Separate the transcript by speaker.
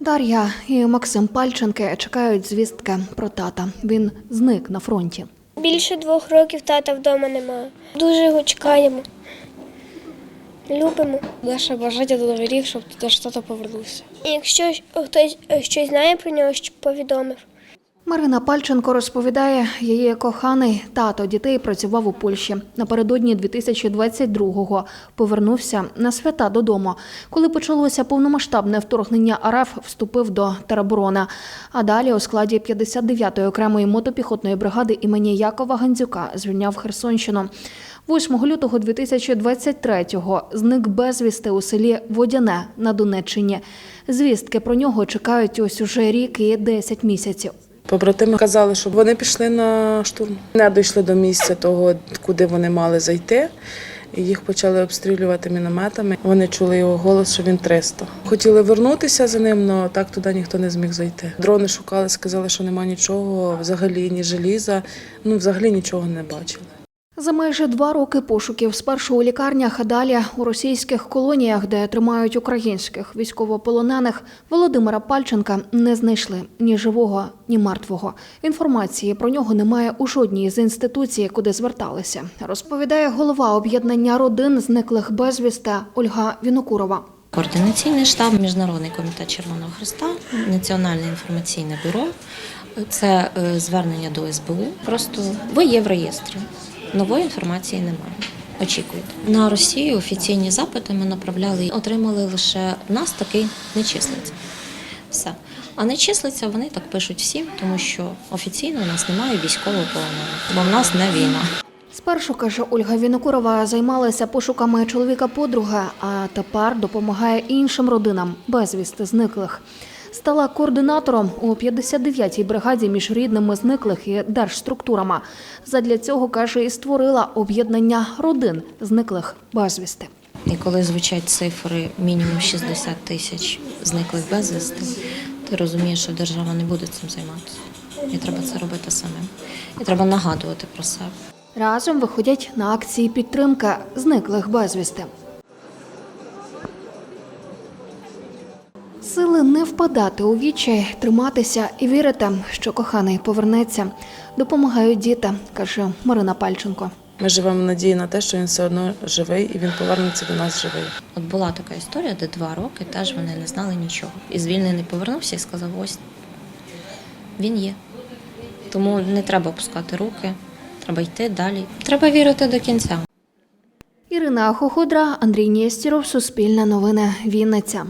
Speaker 1: Дар'я і Максим Пальченки чекають звістки про тата. Він зник на фронті.
Speaker 2: Більше двох років тата вдома немає. Дуже його чекаємо. Любимо.
Speaker 3: Наше бажання до новий рік, щоб тато повернувся.
Speaker 2: І якщо хтось е, щось знає про нього, щоб повідомив.
Speaker 1: Марина Пальченко розповідає, її коханий тато дітей працював у Польщі. Напередодні 2022-го повернувся на свята додому. Коли почалося повномасштабне вторгнення РФ, вступив до тероборони. А далі у складі 59-ї окремої мотопіхотної бригади імені Якова Гандзюка звільняв Херсонщину. 8 лютого 2023-го зник безвісти у селі Водяне на Донеччині. Звістки про нього чекають ось уже рік і 10 місяців.
Speaker 4: Побратими казали, що вони пішли на штурм. Не дійшли до місця того, куди вони мали зайти. І їх почали обстрілювати мінометами. Вони чули його голос, що він 300. Хотіли вернутися за ним, але так туди ніхто не зміг зайти. Дрони шукали, сказали, що нема нічого, взагалі ні желіза, ну взагалі нічого не бачили.
Speaker 1: За майже два роки пошуків спершу у лікарнях, а далі у російських колоніях, де тримають українських військовополонених, Володимира Пальченка не знайшли ні живого, ні мертвого. Інформації про нього немає у жодній з інституцій, куди зверталися. Розповідає голова об'єднання родин зниклих безвісти Ольга Вінокурова.
Speaker 5: Координаційний штаб, Міжнародний комітет Червоного Христа, Національне інформаційне бюро. Це е, звернення до СБУ. Просто ви є в реєстрі. Нової інформації немає. Очікуйте. На Росію офіційні запити ми направляли, отримали лише нас такий не числиться. Все. А не числиться, вони так пишуть всім, тому що офіційно у нас немає військового полоненого, бо в нас не війна.
Speaker 1: Спершу, каже Ольга Вінокурова, займалася пошуками чоловіка подруги, а тепер допомагає іншим родинам безвісти зниклих. Стала координатором у 59-й бригаді між рідними зниклих і держструктурами. Задля цього, каже, і створила об'єднання родин зниклих безвісти.
Speaker 5: І коли звучать цифри мінімум 60 тисяч зниклих безвісти, ти розумієш, що держава не буде цим займатися. І треба це робити самим. І треба нагадувати про себе.
Speaker 1: Разом виходять на акції підтримки зниклих безвісти. Сили не впадати у відчай, триматися і вірити, що коханий повернеться, допомагають діти, каже Марина Пальченко.
Speaker 4: Ми живемо в надії на те, що він все одно живий і він повернеться до нас живий.
Speaker 5: От була така історія, де два роки теж вони не знали нічого. І звільнений повернувся і сказав: ось він є. Тому не треба опускати руки, треба йти далі. Треба вірити до кінця.
Speaker 1: Ірина Хоходра, Андрій Нєстіров, Суспільне новини, Вінниця.